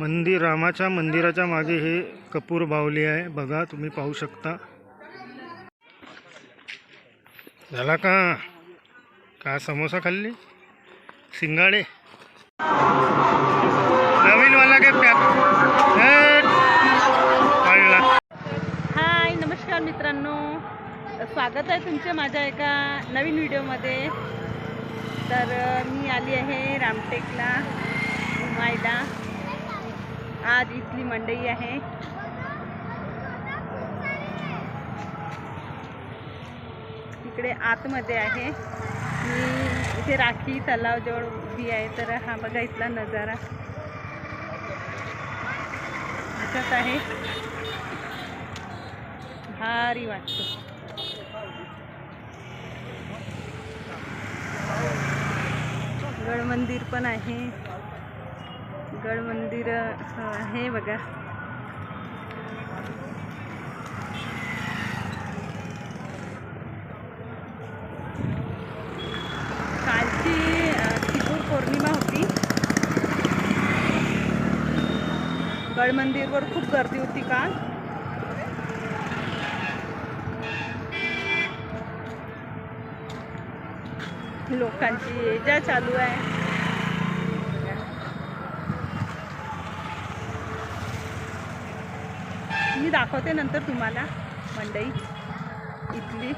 मंदिर रामाच्या मंदिराच्या मागे हे कपूर बावली आहे. बघा तुम्ही पाहू शकता. झाला का? का समोसा खाल्ली? शिंगाडे. नवीनवाला काय पॅक हाय नमस्कार मित्रांनो. स्वागत आहे तुमच्या माझ्या एका नवीन व्हिडिओमध्ये. तर मी आली आहे रामटेकला घुमायला आज इथली मंडई आहे. इकडे आतमध्ये आहे. मी इथे राखी तलावजवळ उभी आहे. तर हा बघा इथला नजारा. असाच आहे. भारी वाटतो. गड मंदिर पण आहे. गड मंदिर आहे बघा. कालची अ, पौर्णिमा होती. गड मंदिरवर खूप गर्दी होती काल. लोकांची ये जा चालू आहे मी दाखवते नंतर तुम्हाला मंडई इथली.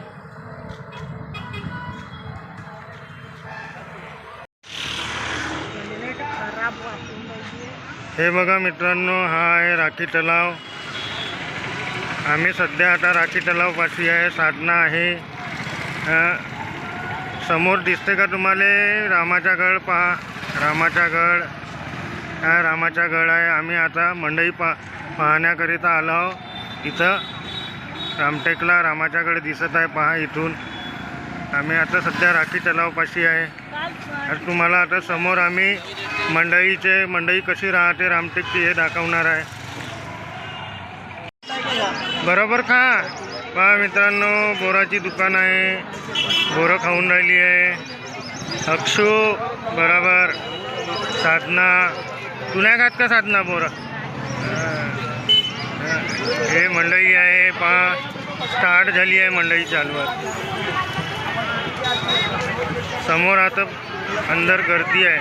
हे बघा मित्रांनो हा आहे राखी तलाव. आम्ही सध्या आता राखी तलावपाशी आहे साधना आहे. समोर दिसते का तुम्हाला? रामाचा गड पहा. रामाचा गड. हा रामाचा गड आहे. आम्ही आता मंडई पा पाहण्याकरिता आलो आहोत. इथं रामटेकला रामाच्याकडे दिसत आहे. पहा इथून. आम्ही आता सध्या राखी तलावपाशी आहे. तर तुम्हाला आता समोर आम्ही मंडईचे मंडई कशी राहते रामटेकची हे दाखवणार आहे. बरोबर का? पहा मित्रांनो बोराची दुकान आहे. बोरं खाऊन राहिली आहे. अक्षू बरोबर. साधना. तू नाही खात का साधना बोरं? हे मंडई आहे पहा स्टार्ट झाली आहे मंडई चालू आहे समोर आता अंदर गर्दी आहे.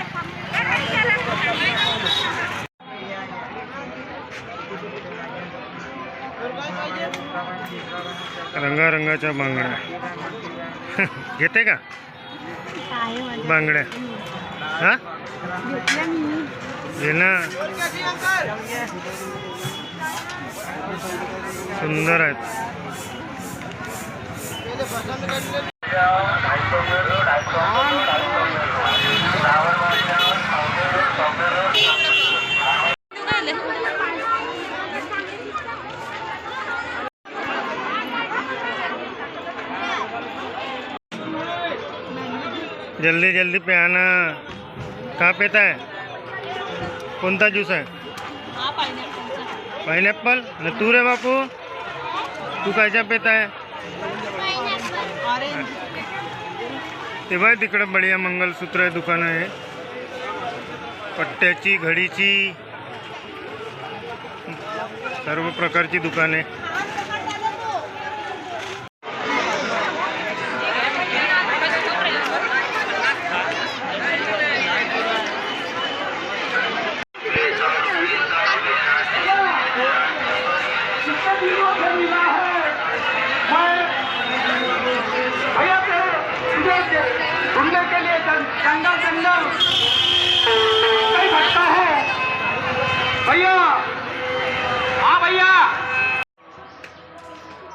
रंगारंगाच्या बांगड्या. घेते का? बांगड्या. हा? घे ना. सुंदर आहेत. जल्दी जल्दी पे आना कहाँ पेता है कोणता ज्यूस आहे हा? पायनॅपलचा पाइनएप्पल न तू रे बापू? तू कायच्या पेता आहे. तेव्हा ते बढिया मंगलसूत्र आहे दुकान आहे. पट्ट्याची घडीची सर्व प्रकारची दुकाने आहे तुझे ढूंढने के लिए जंगल जंगल कई भटका है भैया हाँ भैया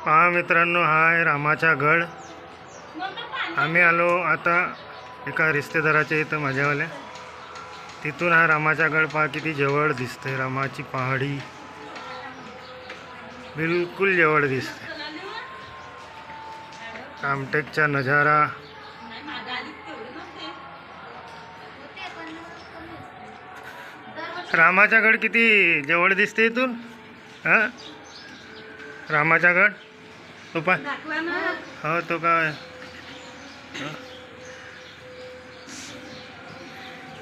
पहा मित्रांनो हा आहे रामाचा गड. आम्ही आलो आता एका रिश्तेदाराच्या इथं माझ्यावाल्या. तिथून हा रामाचा गड पहा किती जवळ दिसते रामाची पहाडी बिलकुल जवळ दिसते कामटेकचा नजारा. रामाचा गड किती जवळ दिसते इथून? हां? रामाचा गड? तो पा टाकला ना. हो तो काय.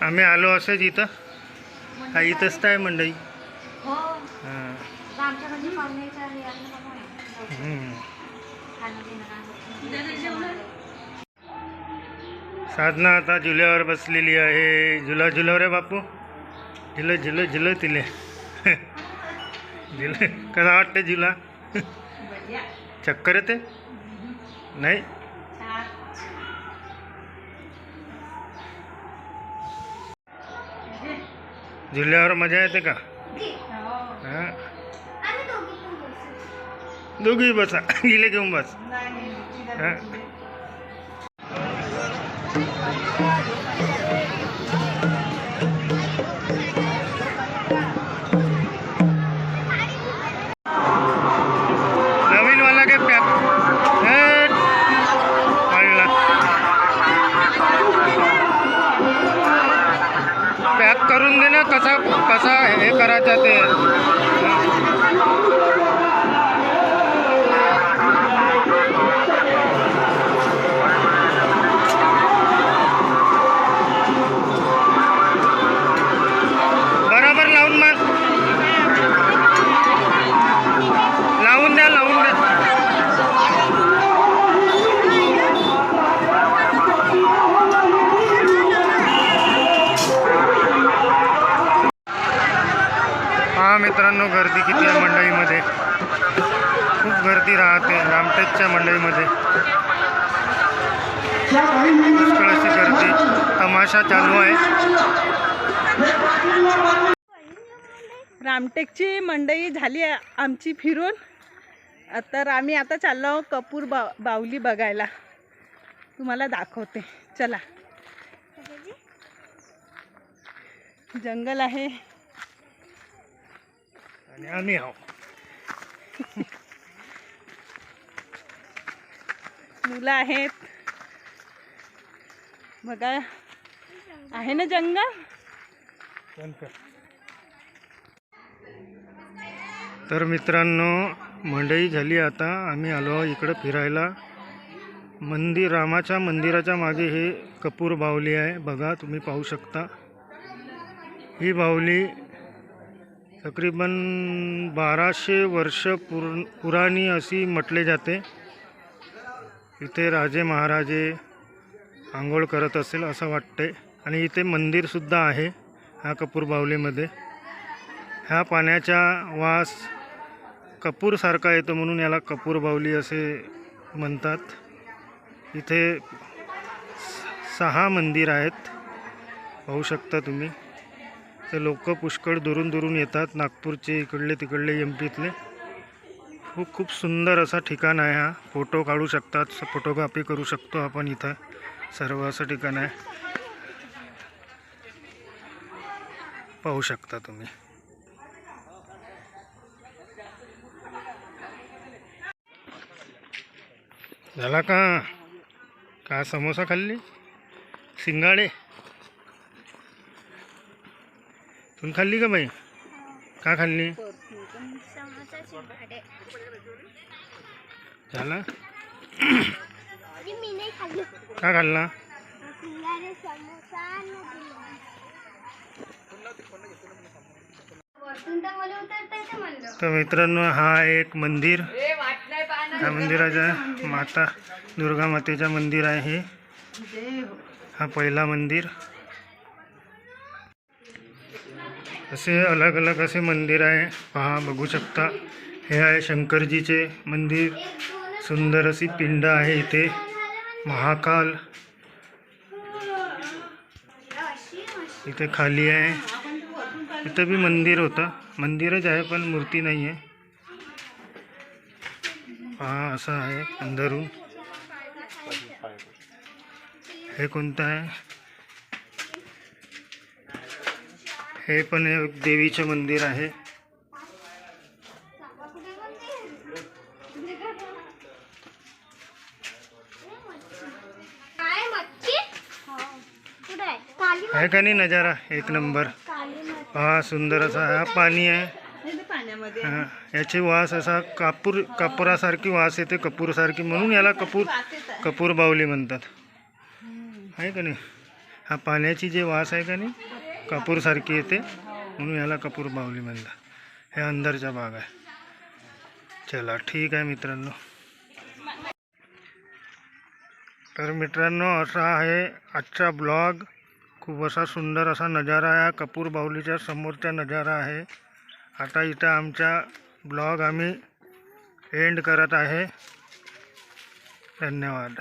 आम्ही आलो असंच इथं. हा इथंच आहे मंडई. हो. काय साधना आता झुल्यावर बसलेली आहे. झुला झुलव रे बापू. झुल झुल झुल तिले. झुल. कसा वाटते झुला? चक्कर येते नाही? झुल्यावर मजा येते का? हां। दोघी बसा। गेले घेऊन बस? हां। पॅक ना कसा कसा हे करायचा ते? हा मित्रांनो गर्दी किती आहे मंडईमध्ये? खूप गर्दी राहते रामटेकच्या मंडईमध्ये. पुष्कळ अशी गर्दी तमाशा चालू आहे. रामटेकची मंडई झाली आमची फिरून. तर आम्ही आता चाललो कपूर बा बावली बघायला. तुम्हाला दाखवते. चला. जंगल आहे. आणि आम्ही मुलं आहेत. बघा. आहे ना जंगल? तर मित्रांनो मंडई झाली आता. आम्ही आलो इकडं फिरायला. मंदिर रामाच्या मंदिराच्या मागे हे कपूर बावली आहे. बघा तुम्ही पाहू शकता. ही बावली तकरीबन बाराशे वर्ष पुर पुराणी अशी म्हटले जाते. इथे राजे महाराजे आंघोळ करत असेल असं वाटते. आणि इथे मंदिरसुद्धा आहे ह्या कपूर बावलीमध्ये ह्या पाण्याचा वास कपूरसारखा येतो म्हणून याला कपूर बावली असे म्हणतात. इथे स- सहा मंदिर आहेत. पाहू शकता तुम्ही. ते लोक पुष्कळ दुरून दुरून येतात. नागपूरचे इकडले तिकडले एम पीतले खूप खूप सुंदर असा ठिकाण आहे हा. फोटो काढू शकतात. फोटोग्राफी करू शकतो आपण इथं. सर्व असं ठिकाण आहे. पाहू शकता तुम्ही. झाला का? का समोसा खाल्ली? शिंगाडे? तुम्ही खाल्ली का बाई? का खाल्ली? झाला? का खाल्ला? तर मित्रांनो हा एक मंदिर. त्या मंदिराच्या माता दुर्गा मातेचं मंदिर आहे. हे हा पहिला मंदिर. असे अलग अलग असे मंदिर आहे. पहा बघू शकता. हे आहे शंकरजीचे मंदिर. सुंदर अशी पिंड आहे इथे. महाकाल. इथे खाली आहे. इथं बी मंदिर होतं. मंदिरच आहे पण मूर्ती नाही आहे हा असं आहे अंधरून. हे कोणतं आहे? हे पण एक देवीचं मंदिर आहे. काय मच्छी? कुठे आहे? का नाही नजारा? एक नंबर. हा सुंदर असा हा पाणी आहे. हे याची वास असा कापूर कापुरासारखी वास येते कपूरसारखी. म्हणून याला कपूर. कपूर बावली म्हणतात. आहे का नाही? हा पाण्याची जे वास आहे का नाही? कापूरसारखी येते. म्हणून याला कपूर बावली म्हणतात. हे अंदरचा भाग आहे. चला ठीक आहे मित्रांनो. तर मित्रांनो असा आहे आजचा ब्लॉग. खूप असा सुंदर असा नजारा आहे. कपूर बाहुलीच्या समोरचा नजारा आहे. आता इथं आमचा ब्लॉग आम्ही एंड करत आहे. धन्यवाद.